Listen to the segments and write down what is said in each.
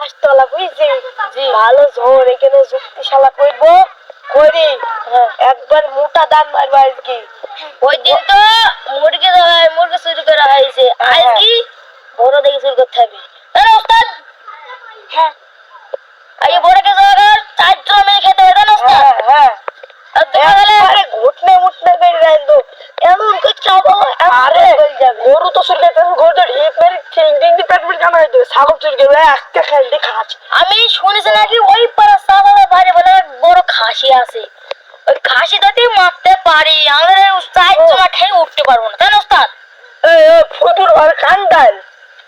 পাঁচতলা বুঝছি ভালো জোর এখানে যুক্তিশালা করব করি। একবার মোটা দান মারবো আজকে। ওই দিন তো মুরগি মুরগি চুরি করা হয়েছে। আজ কি বড় দেখে চুরি করতে হবে। ওস্তাদ! হ্যাঁ। আগে বড়কে জোগাড় চারটা মেয়ে খেতে হবে তাই না ওস্তাদ হ্যাঁ হ্যাঁ আর তোমার গেলে একবারে ঘুটনে মুটনে করে রাখব এমন করে চাবো আরে গরু তো চুরি করতে গরু তো ঢিপ মেরে ঠিং টিং দিয়ে পেট পেট কানা হয়ে যাবে ছাগল চুরি করবে একটা খেলতে খাচ্ছে আমি শুনেছি নাকি ওই পাড়া সাগরের বাইরে বলে বড় খাসি আছে। ওই খাসি খাসিটাতে মারতে পারি আমাদের চার জমা খেয়ে উঠতে পারব না তাই না এই ফুটুর ঘর কান্দাল।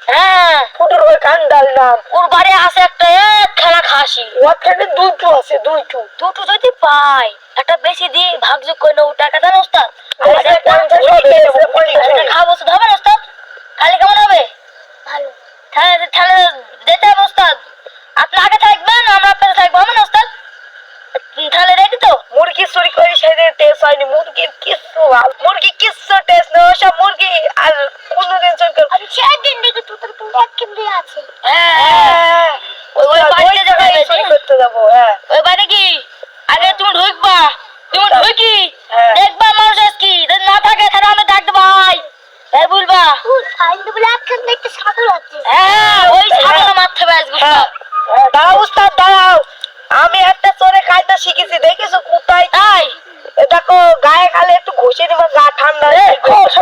হ্যাঁ। ফুটুর ঘর কান্দাল নাম। ওর বাড়ি আছে একটা খেলা খাসি। ওর ওখানে দুইটু আছে দুইটু। দুটো যদি পাই একটা বেশি দিয়ে ভাগযোগ করে নেব টাকা। পঞ্চাশ একটা হবে। খাব শুধু হবে না ওস্তাদ? খালি কেমন হবে? ভালো। তাহলে তাহলে যেতে হবে ওস্তাদ। আপনি আগে থাকবেন আমরা আপনার থাকব। না ওস্তাদ? তাহলে রেডি তো। মুরগি চুরি করে সেদিন টেস্ট হয়নি। মুরগির কিচ্ছু মুরগি কিচ্ছু টেস্ট নেই। ওসব মুরগি আর কোনোদিন চুরি করে আমি সেদিন দেখে তোদের এক কেমনি আছে। হ্যাঁ। হ্যাঁ ওই ওই বাড়িতে যাবে চুরি করতে যাব হ্যাঁ। ওই বাড়ি কি? আগে তুমি ঢুকবা। তুমি ঢুকি। হ্যাঁ। দেখবা আমি একটা চোরে খাইতে শিখেছি দেখেছ কোথায়? তাই? দেখো গায়ে খালে একটু ঘষে দিবা গা ঠান্ডা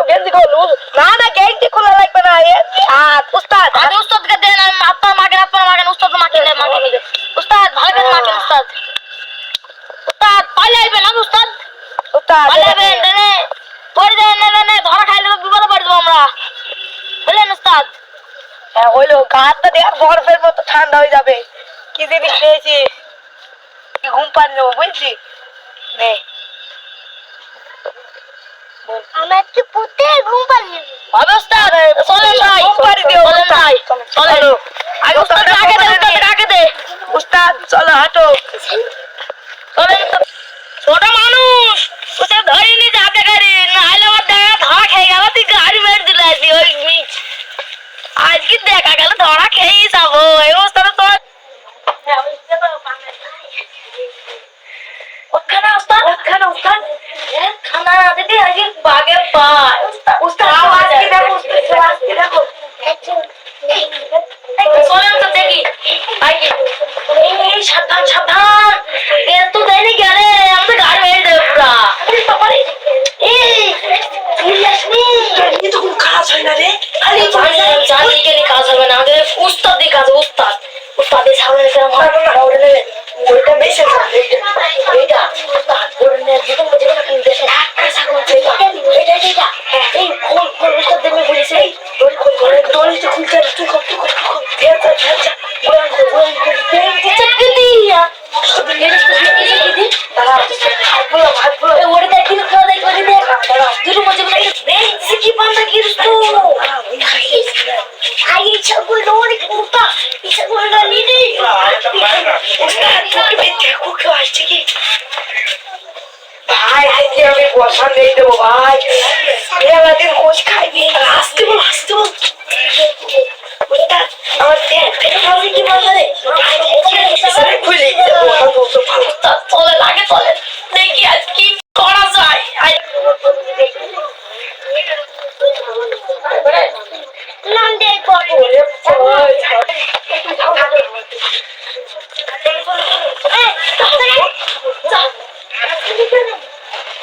গেঞ্জি গো না গেঞ্জি খোলা লাগবে না এ হাত উস্তাদ আগে উস্তাদকে দেন আমি আপনার মাগেন আপনার মাগেন উস্তাদ মাগেন মাগেন উস্তাদ ভালো করে মাগেন উস্তাদ উস্তাদ পালে আইবেন না উস্তাদ উস্তাদ পালে আইবেন দেনে পড়ে দেন না না ধরা খাইলে তো বিপদে পড়ে যাব আমরা বললেন উস্তাদ হ্যাঁ হইল দেখ বরফের মতো ঠান্ডা হয়ে যাবে। কি জিনিস পেয়েছি। ঘুম পানি নেব বুঝছি নে আমার পুতে ঘুম উস্তাদ চলেন ভাই ঘুম পাড়ি দিও, উস্তাদ। চলো। আগে উস্তাদকে আগে দে উস্তাদকে আগে দে। উস্তাদ চলো হাঁটো। চলেন তো। ছোট মানুষ ওসে ধরিনি যাতে গাড়ি না হলে আমার দেখা ধরা খেয়ে গেল তুই গাড়ি বের দিলে আসবি ওই মি- আজকে দেখা গেল খেয়েই যাব এই অবস্থাটা তো ওখানে ওস্তাদ ওখানে ওস্তাদ খানা দিদি আজকে বাগে পায় উস্তাদ আওয়াজ কি দেখো আওয়াজ কি দেখো চলেন তো দেখি আগে এই এই সাবধান সাবধান ওইটা বেশি আজকে আমি বসা নেই দেবো ভাই। দিন কোচ খাইবি আসতে বল আসতে বল। আমার কি খুলে। চলে লাগে চলে দেখি আজ কি করা যায়। নাম দেয় বড়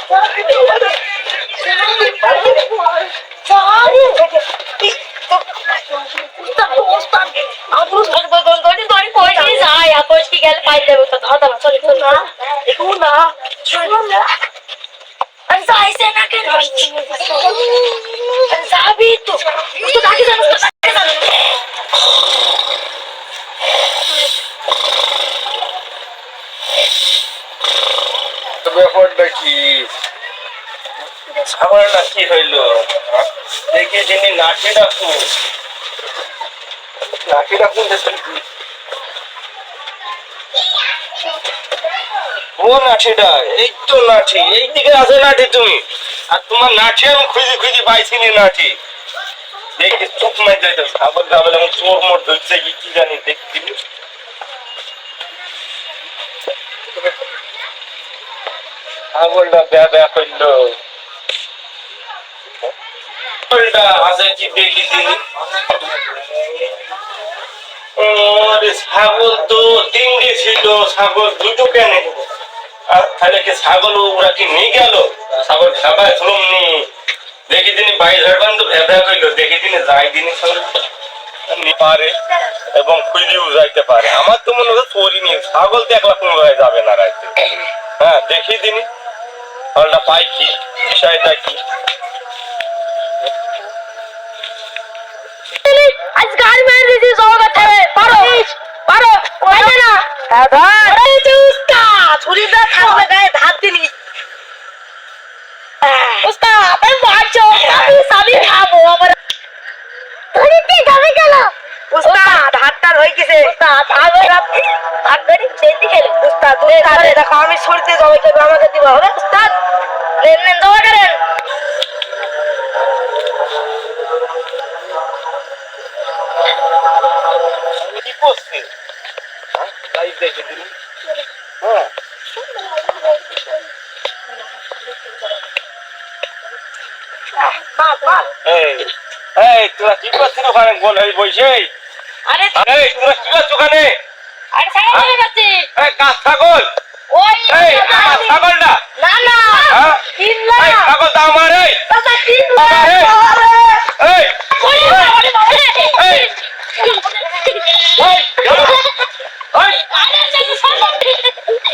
ওরে বল উস্তাদ উস্তাদ আমার উস্তাদ বল দড়ি দড়ি পড়ে যায় আপস কি গেল পাই দেব তো ধর দাও চলে চলে না একটু না আমি যাইছে না কেন যাবি তো উস্তাদ আগে জানো উস্তাদ আগে জানো তো ব্যাপারটা কি? আমার না কি হইল? দেখি যিনি নাকি ডাকু। নাকি ডাকুন ও নাঠিটা এই তো নাঠি এই দিকে আছে নাঠি তুমি। আর তোমার নাঠি আমি খুঁজি খুঁজি পাইছি নি নাঠি দেখি চোখ মাই যাইতে খাবার খাবার এবং চোখ মোট ধরছে কি জানি, দেখি। ছাগল তো ছিল, ছাগল দুটো কেন? আর তাহলে কি ছাগল ওরা কি নিয়ে গেল? ছাগল শুনুন নি। দেখি দিনি বাইশ হাজার তো ভেবা দেখি দিনি যাই দিনি পারে এবং খুঁজেও যাইতে পারে। আমার তো মনে হচ্ছে চোরই নিয়ে ছাগল তো একলা কোনো যাবে না রাইতে। হ্যাঁ দেখি দিনি ছাগলটা পাই কি? বিষয়টা কি মেরে দিয়েছিস জমা করতে পারো? পারো? পারবে না? হ্যাঁ এই যে উস্তাদ! ছুরিটা থাকবে গায়ে ধার দিলি। উস্তাদ আমি মারছো। আমি সবই খাব আমার উস্তাদ হাতটা হয়ে গেছে। উস্তাদ আগে আপনি হাত ধরি সেই দিকে উস্তাদ উস্তাদ দেখো আমি ছুরিতে জমা করব আমাকে দিবা হবে? উস্তাদ লেনদেন জমা করেন। কি করছে হ্যাঁ তাই দেখে দিনি হ্যাঁ মার মার এই এই তোরা কি করছিস ওখানে গোল হয়ে বসে আরে এই তোরা কি করছিস ওখানে আরে ছাগল হয়ে এই কাজ ছাগল ওই এই ছাগলটা না না হ্যাঁ তিন এই আমার এই দাদা তিন লাখ এই। এই এই এই এই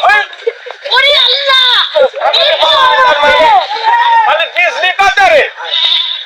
আরে এই আল্লাহ আরে বিজলি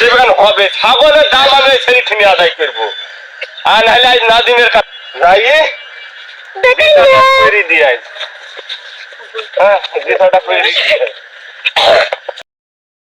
সেখানে হবে ছাগলের দাম আমি ওই ছেলে আদায় করব। আর নাহলে আজ নাদিমের কাছে যাইয়ে করে দিয়ে আজ হ্যাঁ আয়।